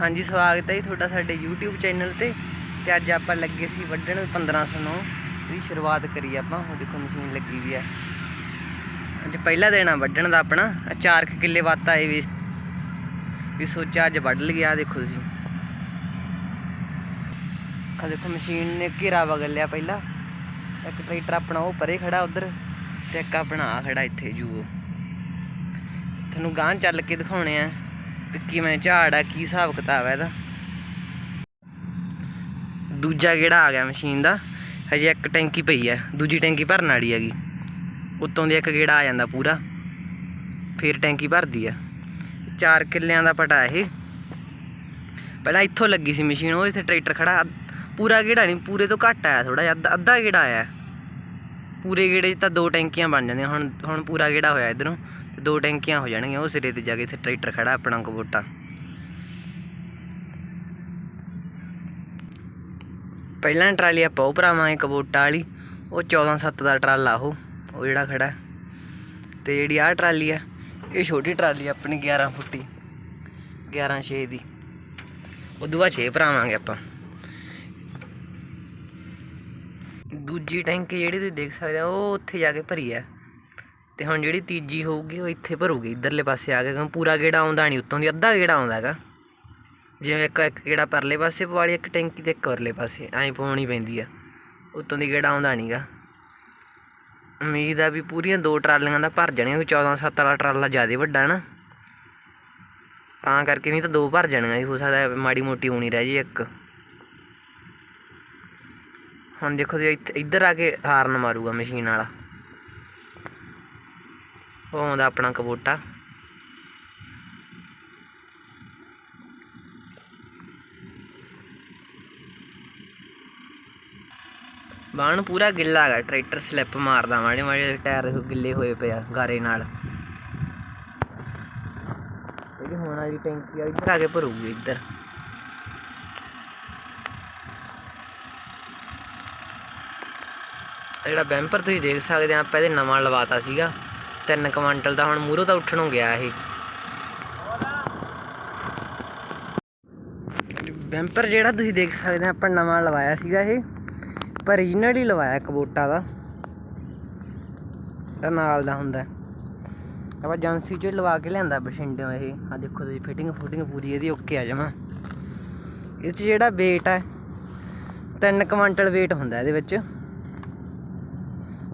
ਹਾਂਜੀ, ਸਵਾਗਤ ਹੈ ਜੀ ਤੁਹਾਡਾ ਸਾਡੇ YouTube ਚੈਨਲ ਤੇ। ਤੇ ਅੱਜ ਆਪਾਂ ਲੱਗੇ ਸੀ ਵੱਢਣ 1509 ਦੀ ਸ਼ੁਰੂਆਤ ਕਰੀ ਆਪਾਂ। ਉਹ ਦੇਖੋ ਮਸ਼ੀਨ ਲੱਗੀ ਵੀ ਹੈ। ਅੱਜ ਪਹਿਲਾ ਦਿਨ ਆ ਵੱਢਣ ਦਾ ਆਪਣਾ। ਆਹ ਚਾਰ ਕੁ ਕਿੱਲੇ ਵੱਤ ਆਏ ਵੀ। ਵੀ ਸੋਚਿਆ ਅੱਜ ਵੱਢ ਲਿਆ ਦੇਖੋ ਤੁਸੀਂ। ਆ ਦੇਖੋ ਮਸ਼ੀਨ ਨੇ ਘੇਰਾ ਵਗਲ ਲਿਆ ਪਹਿਲਾਂ। ਇੱਕ ਟਰੈਕਟਰ ਆਪਣਾ ਉਹ ਪਰੇ ਖੜਾ ਉਧਰ ਤੇ ਇੱਕ ਆਪਣਾ ਆ ਖੜਾ ਇੱਥੇ ਜੂ ਤੁਹਾਨੂੰ ਗਾਂਹ ਚੱਲ ਕੇ ਦਿਖਾਉਣੇ ਆ। ਕਿਵੇਂ ਝਾੜ ਆ, ਕੀ ਹਿਸਾਬ ਕਿਤਾਬ ਹੈ ਇਹਦਾ? ਦੂਜਾ ਗੇੜਾ ਆ ਗਿਆ ਮਸ਼ੀਨ ਦਾ? ਹਜੇ ਇੱਕ ਟੈਂਕੀ ਪਈ ਹੈ ਦੂਜੀ ਟੈਂਕੀ ਭਰਨ ਵਾਲੀ ਹੈਗੀ। ਉੱਤੋਂ ਦੀ ਇੱਕ ਗੇੜਾ ਆ ਜਾਂਦਾ ਪੂਰਾ, ਫਿਰ ਟੈਂਕੀ ਭਰਦੀ ਆ। ਚਾਰ ਕਿੱਲਿਆਂ ਦਾ ਪਟਾ ਇਹ। ਪਹਿਲਾਂ ਇੱਥੋਂ ਲੱਗੀ ਸੀ ਮਸ਼ੀਨ ਉਹ ਇੱਥੇ ਟਰੈਕਟਰ ਖੜਾ, ਅੱਧ- ਪੂਰਾ ਗੇੜਾ ਨਹੀਂ, ਪੂਰੇ ਤੋਂ ਘੱਟ ਆਇਆ ਥੋੜਾ ਜਿਹਾ, ਅੱਧਾ- ਅੱਧਾ ਗੇੜਾ ਆਇਆ। ਪੂਰੇ ਗੇੜੇ 'ਚ ਤਾਂ ਦੋ ਟੈਂਕੀਆਂ ਬਣ ਜਾਂਦੀਆਂ, ਹੁਣ ਹੁਣ ਪੂਰਾ ਗੇੜਾ ਹੋਇਆ ਇਧਰੋਂ। ਤੇ ਦੋ ਟੈਂਕੀਆਂ ਹੋ ਜਾਣਗੀਆਂ, ਉਹ ਸਿਰੇ ਤੇ ਜਾ ਕੇ ਇੱਥੇ ਟਰੈਕਟਰ ਖੜਾ ਆਪਣਾ ਕਬੋਟਾ ਪਹਿਲਾਂ ਟਰਾਲੀ ਆਪਾਂ ਉਹ ਭਰਾਵਾਂਗੇ ਕਬੋਟਾ ਵਾਲੀ, ਉਹ 14 7 ਦਾ ਟਰਾਲਾ ਉਹ ਉਹ ਜਿਹੜਾ ਖੜਾ। ਤੇ ਜਿਹੜੀ ਆਹ ਟਰਾਲੀ ਆ, ਇਹ ਛੋਟੀ ਟਰਾਲੀ ਆਪਣੀ 11 ਫੁੱਟੀ 11 6 ਦੀ। ਉਦੋਂ ਬਾਅਦ 6 ਭਰਾਵਾਂਗੇ ਆਪਾਂ। ਦੂਜੀ ਟੈਂਕੀ ਜਿਹੜੀ ਤੁਸੀਂ ਦੇਖ ਸਕਦੇ ਹੋ, ਉਹ ਉੱਥੇ ਜਾ ਕੇ ਭਰੀ ਆ। ਤੇ ਹੁਣ ਜਿਹੜੀ ਤੀਜੀ ਹੋਊਗੀ ਉਹ ਇੱਥੇ ਭਰੂਗੀ, ਇਧਰਲੇ ਪਾਸੇ ਆ ਕੇ ਕਿਉਂ ਪੂਰਾ ਗੇੜਾ ਆਉਂਦਾ ਨਹੀਂ, ਉੱਤੋਂ ਦੀ ਅੱਧਾ ਗੇੜਾ ਆਉਂਦਾ ਹੈਗਾ। ਜਿਵੇਂ ਇੱਕ ਇੱਕ ਗੇੜਾ ਪਰਲੇ ਪਾਸੇ ਪਵਾਲੀ ਇੱਕ ਟੈਂਕੀ ਤੇ ਇੱਕ ਉਰਲੇ ਪਾਸੇ, ਐਂ ਪਵਾਉਣੀ ਪੈਂਦੀ ਆ। ਉੱਤੋਂ ਦੀ ਗੇੜਾ ਆਉਂਦਾ ਨਹੀਂਗਾ ਉਮੀਦ ਆ ਵੀ ਪੂਰੀਆਂ ਦੋ ਟਰਾਲੀਆਂ ਦਾ ਭਰ ਜਾਣੀਆਂ ਕਿਉਂਕਿ 14 7 ਵਾਲਾ ਟਰਾਲਾ ਜ਼ਿਆਦਾ ਵੱਡਾ ਨਾ। ਤਾਂ ਕਰਕੇ ਨਹੀਂ ਤਾਂ ਦੋ ਭਰ ਜਾਣੀਆਂ ਸੀ, ਹੋ ਸਕਦਾ ਮਾੜੀ ਮੋਟੀ ਹੋਣੀ ਰਹਿ ਜੀ ਇੱਕ। ਹੁਣ ਦੇਖੋ ਜੀ, ਇੱਥੇ ਇੱਧਰ ਆ ਕੇ ਹਾਰਨ ਮਾਰੂਗਾ ਮਸ਼ੀਨ ਵਾਲਾ। ਉਹ ਆਉਂਦਾ ਆਪਣਾ ਕਬੂਟਾ। ਬਾਣ ਪੂਰਾ ਗਿੱਲਾ ਹੈਗਾ, ਟਰੈਕਟਰ ਸਲਿੱਪ ਮਾਰਦਾ, ਮਾੜੇ ਮਾੜੇ ਟਾਇਰ ਗਿੱਲੇ ਹੋਏ ਪਏ ਆ, ਗਾਰੇ ਨਾਲ। ਜਿਹੜੀ ਹੁਣ ਵਾਲੀ ਟੈਂਕੀ ਆ, ਇੱਧਰ ਆ ਕੇ ਭਰੂਗੀ, ਇੱਧਰ। ਜਿਹੜਾ ਬੈਂਪਰ ਤੁਸੀਂ ਦੇਖ ਸਕਦੇ ਆ, ਆਪਾਂ ਇਹਦੇ ਨਵਾਂ ਲਵਾਤਾ ਸੀਗਾ। 3 ਕੁਆਂਟਲ ਦਾ, ਹੁਣ ਮੂਰੋ ਤਾਂ ਉੱਠਣੋਂ ਗਿਆ ਇਹ। ਬੈਂਪਰ ਜਿਹੜਾ ਤੁਸੀਂ ਦੇਖ ਸਕਦੇ ਆ, ਆਪਾਂ ਨਵਾਂ ਲਵਾਇਆ ਸੀਗਾ ਇਹ। ਪਰ origignal ਹੀ ਲਵਾਇਆ ਕਬੋਟਾ ਦਾ। ਤਾਂ ਨਾਲ ਦਾ ਹੁੰਦਾ। ਆਪਾਂ ਏਜੰਸੀ ਚੋਂ ਹੀ ਲਵਾ ਕੇ ਲਿਆਂਦਾ ਬਠਿੰਡਿਓਂ ਇਹ। ਆ ਦੇਖੋ ਤੁਸੀਂ ਫਿਟਿੰਗ ਫੁਟਿੰਗ ਪੂਰੀ ਇਹਦੀ ਓਕੇ ਆ ਜਮਾ। ਇਹ 'ਚ ਜਿਹੜਾ weight ਹੈ 3 ਕੁਆਂਟਲ weight ਹੁੰਦਾ ਇਹਦੇ ਵਿੱਚ।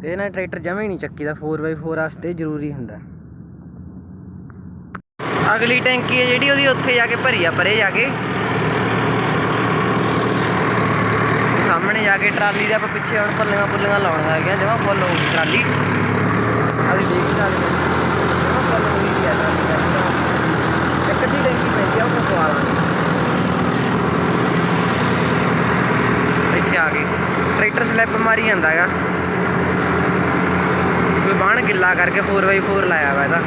ਤੇ ਇਹ ਟਰੈਕਟਰ ਜਮਾ ਹੀ ਨਹੀਂ ਚੱਕੀਦਾ 4x4 ਵਾਸਤੇ ਜ਼ਰੂਰੀ ਹੁੰਦਾ। ਅਗਲੀ ਟੈਂਕੀ ਹੈ ਜਿਹੜੀ, ਉਹਦੀ ਉੱਥੇ ਜਾ ਕੇ ਭਰੀ ਆ, ਪਰੇ ਜਾ ਕੇ। ਸਾਹਮਣੇ ਜਾ ਕੇ ਟਰਾਲੀ ਦੇ ਆਪਾਂ ਪਿੱਛੇ ਹੁਣ ਪੱਲੀਆਂ ਪੁੱਲੀਆਂ ਲਾਉਣ ਲੱਗ ਗਏ ਜਮਾ ਫੁੱਲ ਹੋ ਟਰਾਲੀ। ਅਸੀਂ ਦੇਖ ਸਕਦੇ ਹਾਂ। ਫੁੱਲ ਹੋ ਗਈ ਹੈ ਇੱਕ ਅੱਧੀ ਟੈਂਕੀ ਪੈਂਦੀ ਆ ਉਹ ਪਵਾ ਲਾਂਗੇ। ਇੱਥੇ ਆ ਗਏ ਟਰੈਕਟਰ ਸਲਿੱਪ ਮਾਰੀ ਜਾਂਦਾ ਹੈਗਾ ਕੋਈ ਬਾਣ ਗਿੱਲਾ ਕਰਕੇ 4x4 ਲਾਇਆ ਵਾ ਇਹਦਾ?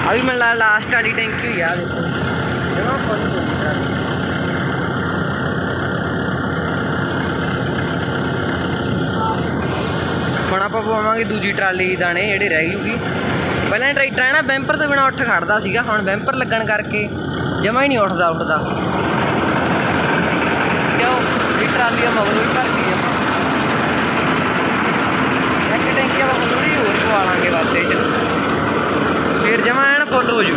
ਆ ਵੀ ਮੈਨੂੰ ਲਾਸਟ ਵਾਲੀ ਟੈਂਕੀ ਹੋਈ ਆ ਆਹ ਦੇਖੋ ਜਮਾ ਫੁੱਲ ਹੋ ਗਈ ਟਰਾਲੀ ਹੁਣ ਆਪਾਂ ਪਵਾਵਾਂਗੇ ਦੂਜੀ ਟਰਾਲੀ ਦੀ ਦਾਣੇ ਜਿਹੜੇ ਰਹਿ ਜੂਗੀ ਪਹਿਲਾਂ ਟਰੈਕਟਰ ਹੈ ਨਾ, ਬੈਂਪਰ ਤੋਂ ਬਿਨਾ ਉੱਠ ਖੜਦਾ ਸੀਗਾ, ਹੁਣ ਬੈਂਪਰ ਲੱਗਣ ਕਰਕੇ ਜਮਾ ਹੀ ਨਹੀਂ ਉੱਠਦਾ ਉੱਠਦਾ। ਕਿਉਂ? ਇਹ ਟਰਾਲੀ ਆ, ਮਗਰੋਂ ਹੀ ਭਰ ਗਈ ਆਪਾਂ ਇੱਕ ਟੈਂਕੀ ਆਪਾਂ ਥੋੜੀ ਹੋਰ ਪਵਾ ਲਾਂਗੇ ਬਸ ਚ। ਫਿਰ ਜਮਾ ਐਨ ਫੁੱਲ ਹੋ ਜੂ।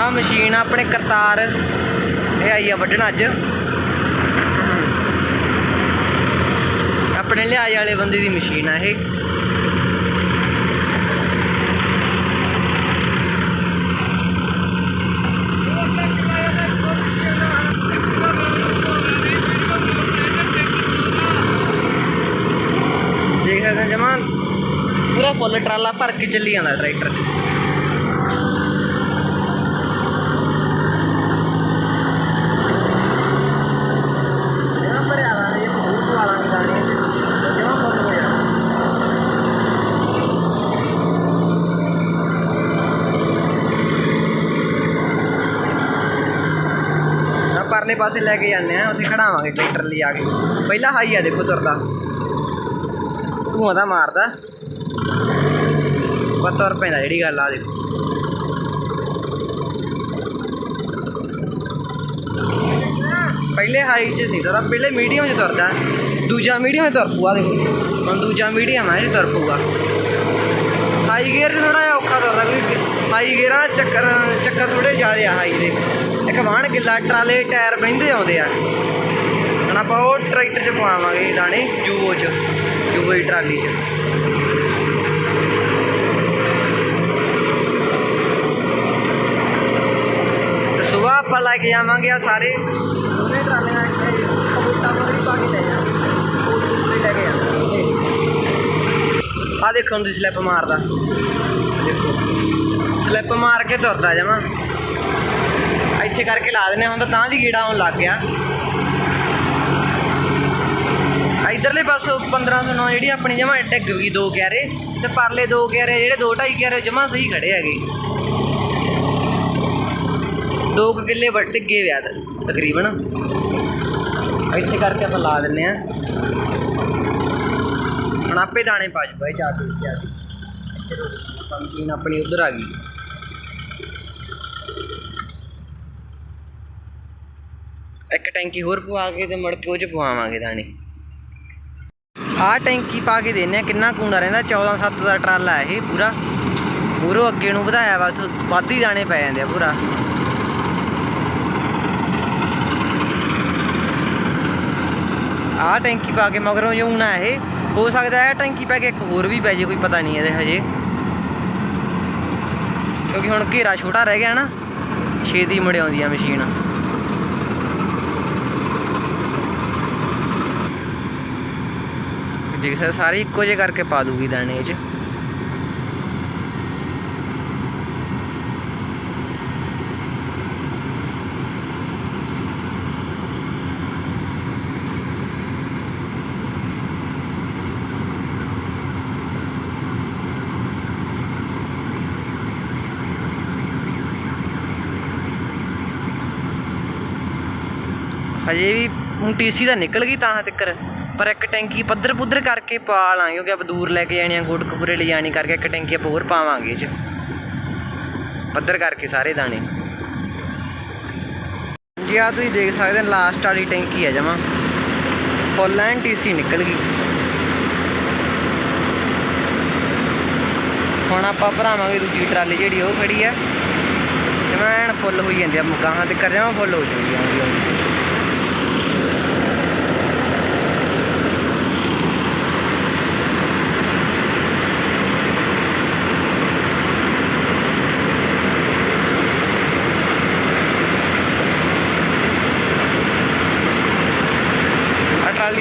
ਆ ਮਸ਼ੀਨ ਆਪਣੇ ਕਰਤਾਰ। ਇਹ ਆਈ ਆ ਵੱਢਣ ਅੱਜ। ਆਪਣੇ ਲਿਆਜ ਵਾਲੇ ਬੰਦੇ ਦੀ ਮਸ਼ੀਨ ਆ ਇਹ। ਦੇਖ ਸਕਦੇ ਹੋ ਜਮਾ, ਪੂਰਾ ਫੁੱਲ ਟਰਾਲਾ ਭਰ ਕੇ ਚੱਲੀ ਜਾਂਦਾ ਟਰੈਕਟਰ ਜਮਾ ਭਰਿਆ ਵਾ ਇਹ ਹੋਰ ਪਵਾ ਲਾਂਗੇ ਦਾਣੇ ਜਮਾ ਫੁੱਲ ਹੋ ਜਾਣਾ ਪਰਲੇ ਪਾਸੇ ਲੈ ਕੇ ਜਾਂਦੇ ਆ, ਉੱਥੇ ਖੜਾਵਾਂਗੇ ਟਰੈਕਟਰ ਲਿਜਾ ਕੇ। ਪਹਿਲਾਂ ਹਾਈ ਆ ਦੇਖੋ ਤੁਰਦਾ। ਧੂਆਂ ਦਾ ਮਾਰਦਾ। ਪਰ ਤੁਰ ਪੈਂਦਾ, ਜਿਹੜੀ ਗੱਲ ਆ ਦੇਖੋ। ਪਹਿਲੇ ਹਾਈ 'ਚ ਨਹੀਂ ਤੁਰਦਾ, ਪਹਿਲੇ ਮੀਡੀਅਮ 'ਚ ਤੁਰਦਾ। ਦੂਜਾ ਮੀਡੀਅਮ 'ਚ ਤੁਰ ਪੂਆ ਦੇਖੋ। ਹੁਣ ਦੂਜਾ ਮੀਡੀਅਮ ਹੈ ਜੀ ਤੁਰ ਪੂਗਾ ਹਾਈ ਗੇਅਰ 'ਚ ਥੋੜਾ ਜਿਹਾ ਔਖਾ ਤੁਰਦਾ ਕਿਉਂਕਿ ਹਾਈ ਗੇਅਰਾਂ ਦਾ ਚੱਕਰ ਚੱਕਰ ਥੋੜੇ ਜ਼ਿਆਦਾ ਆ ਹਾਈ ਦੇ। ਇੱਕ ਵਾਹਣ ਗਿੱਲਾ ਟਰਾਲੇ ਟਾਇਰ ਬਹਿੰਦੇ ਆਉਂਦੇ ਆ। ਹੁਣ ਆਪਾਂ ਉਹ ਟਰੈਕਟਰ 'ਚ ਪਵਾਵਾਂਗੇ ਦਾਣੇ ਜੂਓ 'ਚ ਜੂਓ ਦੀ ਟਰਾਲੀ 'ਚ। ਤੇ ਸਵੇਰ ਆਪਾਂ ਲੈ ਕੇ ਜਾਵਾਂਗੇ ਆ ਸਾਰੇ। ਦੋਨੇ ਟਰਾਲੀਆਂ ਇੱਥੇ ਕਬੂਟਾ ਮੋਰੀ ਪਾ ਕੇ ਲੈ ਜਾਵਾਂਗੇ। ਉਹ ਲੈ ਕੇ ਜਾਵਾਂਗੇ ਆ ਦੇਖੋ ਹੁਣ ਤੁਸੀਂ ਸਲਿੱਪ ਮਾਰਦਾ। ਦੇਖੋ। ਸਲਿੱਪ ਮਾਰ ਕੇ ਤੁਰਦਾ ਜਮਾ। ਇੱਥੇ ਕਰਕੇ ਲਾ ਦਿੰਦੇ ਹਾਂ, ਹੁਣ ਤਾਂ ਤਾਂ ਦੀ ਗੀੜਾ ਆਉਣ ਲੱਗ ਗਿਆ। ਇਧਰਲੇ ਪਾਸੋਂ 1509 ਜਿਹੜੀ ਆਪਣੀ ਜਮਾ ਡਿੱਗ ਗਈ ਦੋ ਕਿਆਰੇ ਤੇ ਪਰਲੇ ਦੋ ਕਿਆਰੇ ਜਿਹੜੇ ਦੋ ਢਾਈ ਕਿਆਰੇ ਜਮਾ ਸਹੀ ਖੜੇ ਹੈਗੇ। ਦੋ ਕੁ ਕਿੱਲੇ ਵੱਟ ਡਿੱਗੇ ਵਿਆ ਤਕਰੀਬਨ। ਇੱਥੇ ਕਰਕੇ ਆਪਾਂ ਲਾ ਦਿੰਨੇ ਆ ਹੁਣ ਆਪੇ ਦਾਣੇ ਪਾ ਜੂਗਾ ਇਹ ਚਾਰ ਦੇ ਵਿੱਚ ਆ ਆਪਣੀ ਉਧਰ ਆ ਗਈ। ਇੱਕ ਟੈਂਕੀ ਹੋਰ ਪਵਾ ਕੇ ਤੇ ਮੁੜ ਕੇ ਉਹ ਚ ਪਵਾਵਾਂਗੇ ਦਾਣੇ। ਆਹ ਟੈਂਕੀ ਪਾ ਕੇ ਦੇਨੇ ਕਿੰਨਾ ਕੂੜਾ ਰਹਿੰਦਾ? 14 7 ਦਾ ਟਰਾਲਾ ਇਹ ਪੂਰਾ। ਪੂਰੋ ਅੱਗੇ ਨੂੰ ਵਧਾਇਆ ਵਾ ਵੱਧ ਹੀ ਦਾਣੇ ਪੈ ਜਾਂਦੇ ਆ ਪੂਰਾ। ਆਹ ਟੈਂਕੀ ਪਾ ਕੇ ਮਗਰੋਂ ਜਾਉਣਾ ਇਹ, ਹੋ ਸਕਦਾ ਹੈ ਟੈਂਕੀ ਪਾ ਕੇ ਇੱਕ ਹੋਰ ਵੀ ਪੈ ਜੇ, ਕੋਈ ਪਤਾ ਨਹੀਂ ਇਹਦੇ ਹਜੇ। ਕਿਉਂਕਿ ਹੁਣ ਘੇਰਾ ਛੋਟਾ ਰਹਿ ਗਿਆ ਨਾ, ਛੇਤੀ ਮੁੜ ਆ ਮਸ਼ੀਨ। ਦੇਖ ਸਕਦੇ ਸਾਰੇ ਇੱਕੋ ਜਿਹੇ ਕਰਕੇ ਪਾ ਦੂਗੀ ਦਾਣੇ ਇਹ ਚ। ਹਜੇ ਵੀ ਟੀਸੀ ਤਾਂ ਨਿਕਲ ਗਈ ਤਾਂ ਤੱਕਰ। ਪਰ ਇੱਕ ਟੈਂਕੀ ਪੱਧਰ ਪੁੱਧਰ ਕਰਕੇ ਪਾ ਲਾਂਗੇ ਕਿਉਂਕਿ ਆਪਾਂ ਦੂਰ ਲੈ ਕੇ ਜਾਣੀ ਆ ਗੁੜਕਪੁਰੇ ਲਈ ਜਾਣੀ ਕਰਕੇ ਇੱਕ ਟੈਂਕੀ ਆਪਾਂ ਹੋਰ ਪਾਵਾਂਗੇ ਚ। ਪੱਧਰ ਕਰਕੇ ਸਾਰੇ ਦਾਣੇ। ਜੀ ਆ ਤੁਸੀਂ ਦੇਖ ਸਕਦੇ ਹੋ ਲਾਸਟ ਵਾਲੀ ਟੈਂਕੀ ਹੈ ਜਮਾ। ਫੁੱਲ ਐਨ ਟੀਸੀ ਨਿਕਲ ਗਈ। ਹੁਣ ਆਪਾਂ ਭਰਾਵਾਂਗੇ ਦੂਜੀ ਟਰਾਲੀ ਜਿਹੜੀ, ਉਹ ਖੜੀ ਆ। ਜਿਵੇਂ ਐਨ ਫੁੱਲ ਹੋਈ ਜਾਂਦੀ ਆ ਗਾਹਾਂ ਤੇ ਕਰ ਜਾਵਾਂ ਫੁੱਲ ਹੋ ਜੂਗੀ ਆ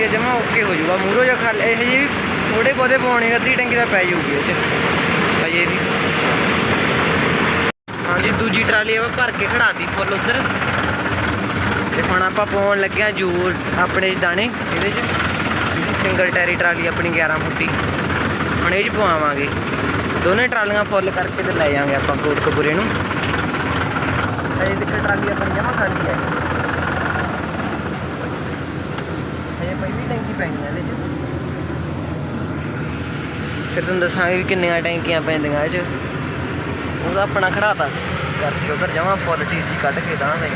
ਟਰਾਲੀ ਜਮਾ ਓਕੇ ਹੋ ਜਾਊਗਾ ਮੂਰੋ ਜਾਂ ਖਾਲ ਇਹ ਜੀ ਥੋੜੇ ਬਹੁਤੇ ਪਾਉਣੇ, ਅੱਧੀ ਟੈਂਕੀ ਦਾ ਪੈ ਜਾਊਗੀ ਇਹ ਚ। ਅਜੇ ਵੀ। ਹਾਂਜੀ, ਦੂਜੀ ਟਰਾਲੀ ਆਪਾਂ ਭਰ ਕੇ ਖੜਾਤੀ ਫੁੱਲ ਉਧਰ। ਤੇ ਹੁਣ ਆਪਾਂ ਪਾਉਣ ਲੱਗਿਆ ਜੂਰ ਆਪਣੇ ਦਾਣੇ ਇਹਦੇ ਚ। ਸਿੰਗਲ ਟੈਰੀ ਟਰਾਲੀ ਆਪਣੀ 11 ਫੁੱਟੀ। ਹੁਣ ਇਹ ਚ ਪਵਾਵਾਂਗੇ। ਦੋਨੇ ਟਰਾਲੀਆਂ ਫੁੱਲ ਕਰਕੇ ਤੇ ਲੈ ਜਾਾਂਗੇ ਆਪਾਂ ਕੋਟਕਪੂਰੇ ਨੂੰ। ਅਜੇ ਤੱਕ ਟਰਾਲੀ ਆਪਣੀ ਜਮਾ ਖਾਲੀ ਹੈ ਹਜੇ ਪਹਿਲੀ ਟੈਂਕੀ ਪੈਣੀ ਹੈ ਇਹਦੇ ਚ ਫਿਰ ਤੁਹਾਨੂੰ ਦੱਸਾਂਗੇ ਵੀ ਕਿੰਨੀਆਂ ਟੈਂਕੀਆਂ ਪੈਂਦੀਆਂ ਇਹ ਚ। ਉਹਦਾ ਆਪਣਾ ਖੜਾਤਾ। ਕਰਕੇ ਉਧਰ ਜਮਾ ਫੁੱਲ ਟੀਸੀ ਕੱਢ ਕੇ ਦਾਂ ਸਹੀ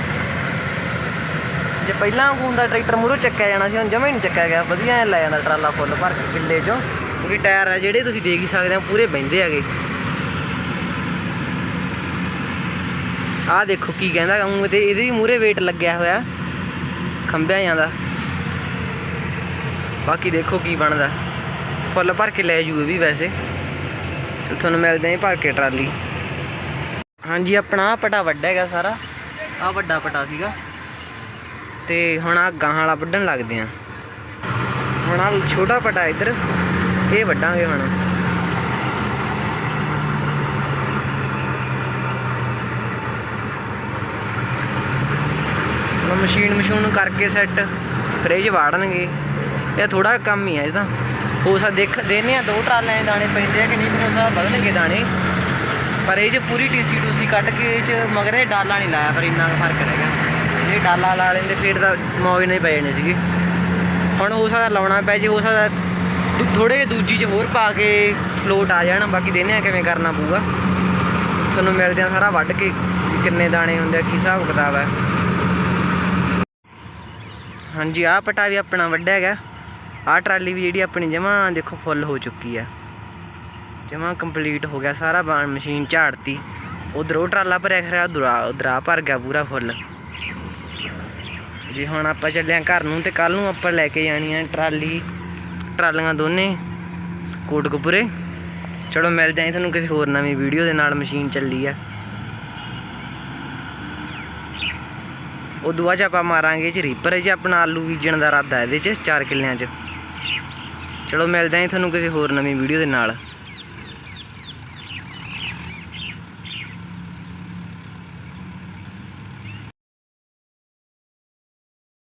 ਜੇ ਪਹਿਲਾਂ ਹੁੰਦਾ ਟਰੈਕਟਰ ਮੂਹਰੋਂ ਚੱਕਿਆ ਜਾਣਾ ਸੀ, ਹੁਣ ਜਮਾ ਹੀ ਨਹੀਂ ਚੱਕਿਆ ਗਿਆ। ਵਧੀਆ ਲੈ ਜਾਂਦਾ ਟਰਾਲਾ ਫੁੱਲ ਭਰ ਕੇ ਕਿੱਲੇ ਚੋਂ। ਕਿਉਂਕਿ ਟਾਇਰ ਆ ਜਿਹੜੇ ਤੁਸੀਂ ਦੇਖ ਹੀ ਸਕਦੇ ਹੋ, ਪੂਰੇ ਬਹਿੰਦੇ ਹੈਗੇ। ਆਹ ਦੇਖੋ ਕੀ ਕਹਿੰਦਾ ਉਹ ਤੇ ਇਹਦੇ ਵੀ ਮੂਹਰੇ weight ਲੱਗਿਆ ਹੋਇਆ। ਖੰਭਿਆਂ ਜਾਂਦਾ ਬਾਕੀ ਦੇਖੋ ਕੀ ਬਣਦਾ। ਫੁੱਲ ਭਰ ਕੇ ਲੈ ਜੂ ਇਹ ਵੀ ਵੈਸੇ। ਤੇ ਤੁਹਾਨੂੰ ਮਿਲਦੇ ਆਂ ਭਰ ਕੇ ਟਰਾਲੀ। ਹਾਂਜੀ, ਆਪਣਾ ਆਹ ਪਟਾ ਵੱਡਾ ਹੈਗਾ ਸਾਰਾ। ਆ ਵੱਡਾ ਪਟਾ ਸੀਗਾ। ਤੇ ਹੁਣ ਆ ਗਾਂ ਵਾਲਾ ਵੱਢਣ ਲੱਗਦੇ ਆ। ਹੁਣ ਆ ਛੋਟਾ ਪਟਾ ਇੱਧਰ। ਇਹ ਵੱਢਾਂਗੇ ਹੁਣ। ਮਸ਼ੀਨ ਮਸ਼ੂਨ ਕਰਕੇ ਸੈੱਟ ਫ੍ਰਿਜ ਵਾੜਨਗੇ। ਇਹ ਥੋੜਾ ਕੰਮ ਹੀ ਹੈ ਇਹਦਾ ਹੋ ਸਕਦਾ ਦੇਖ, ਦੇਨੇ ਆ ਦੋ ਟਰਾਲਿਆਂ ਦੇ ਦਾਣੇ ਪੈਂਦੇ ਆ ਕਿ ਨਹੀਂ, ਮੈਨੂੰ ਤਾਂ ਵਧਣਗੇ ਦਾਣੇ। ਪਰ ਇਹ ਚ ਪੂਰੀ ਟੀਸੀ ਟੂਸੀ ਕੱਢ ਕੇ ਇਹ ਚ ਮਗਰ ਇਹ ਡਾਲਾ ਨਹੀਂ ਲਾਇਆ, ਪਰ ਇੰਨਾ ਫ਼ਰਕ ਰਹਿ ਗਿਆ। ਜੇ ਡਾਲਾ ਲਾ ਲੈਂਦੇ, ਫਿਰ ਤਾਂ ਮੌਜ ਨਹੀਂ ਪੈ ਜਾਣੀ ਸੀਗੀ। ਹੁਣ ਹੋ ਸਕਦਾ ਲਾਉਣਾ ਪੈ ਜੇ ਹੋ ਸਕਦਾ ਥੋੜੇ ਦੂਜੀ ਚ ਹੋਰ ਪਾ ਕੇ ਫਲੋਟ ਆ ਜਾਣ, ਬਾਕੀ ਦੇਨੇ ਆ ਕਿਵੇਂ ਕਰਨਾ ਪਊਗਾ। ਤੁਹਾਨੂੰ ਮਿਲਦੇ ਆ ਸਾਰਾ ਵੱਢ ਕੇ ਕਿੰਨੇ ਦਾਣੇ ਹੁੰਦੇ ਆ, ਕੀ ਹਿਸਾਬ ਕਿਤਾਬ ਹੈ ਹਾਂਜੀ, ਆਹ ਪਟਾ ਵੀ ਆਪਣਾ ਵੱਡਾ ਹੈਗਾ ਆਹ ਟਰਾਲੀ ਵੀ ਜਿਹੜੀ ਆਪਣੀ ਜਮਾ ਦੇਖੋ ਫੁੱਲ ਹੋ ਚੁੱਕੀ ਆ। ਜਮਾ ਕੰਪਲੀਟ ਹੋ ਗਿਆ, ਸਾਰਾ ਬਾਣ ਮਸ਼ੀਨ ਝਾੜਤੀ। ਉਧਰ ਉਹ ਟਰਾਲਾ ਭਰਿਆ ਖਰਾ, ਉਧਰ ਉਧਰ ਆ ਭਰ ਗਿਆ ਪੂਰਾ ਫੁੱਲ ਜੀ ਹੁਣ ਆਪਾਂ ਚੱਲਿਆ ਘਰ ਨੂੰ ਤੇ ਕੱਲ ਨੂੰ ਆਪਾਂ ਲੈ ਕੇ ਜਾਣੀ ਆ ਟਰਾਲੀ। ਟਰਾਲੀਆਂ ਦੋਨੇ, ਕੋਟਕਪੂਰੇ। ਚਲੋ ਮਿਲ ਜਾਈ ਤੁਹਾਨੂੰ ਕਿਸੇ ਹੋਰ ਨਵੀਂ ਵੀਡੀਓ ਦੇ ਨਾਲ ਮਸ਼ੀਨ ਚੱਲੀ ਆ। ਉਦੋਂ ਬਾਅਦ 'ਚ ਆਪਾਂ ਮਾਰਾਂਗੇ ਚ ਰੀਪਰ ਇਹ 'ਚ ਆਪਣਾ ਆਲੂ ਬੀਜਣ ਦਾ ਇਰਾਦਾ ਇਹਦੇ 'ਚ 4 ਕਿੱਲਿਆਂ 'ਚ। ਚਲੋ ਮਿਲਦੇ ਆਂ ਤੁਹਾਨੂੰ ਕਿਸੇ ਹੋਰ ਨਵੀਂ ਵੀਡੀਓ ਦੇ ਨਾਲ।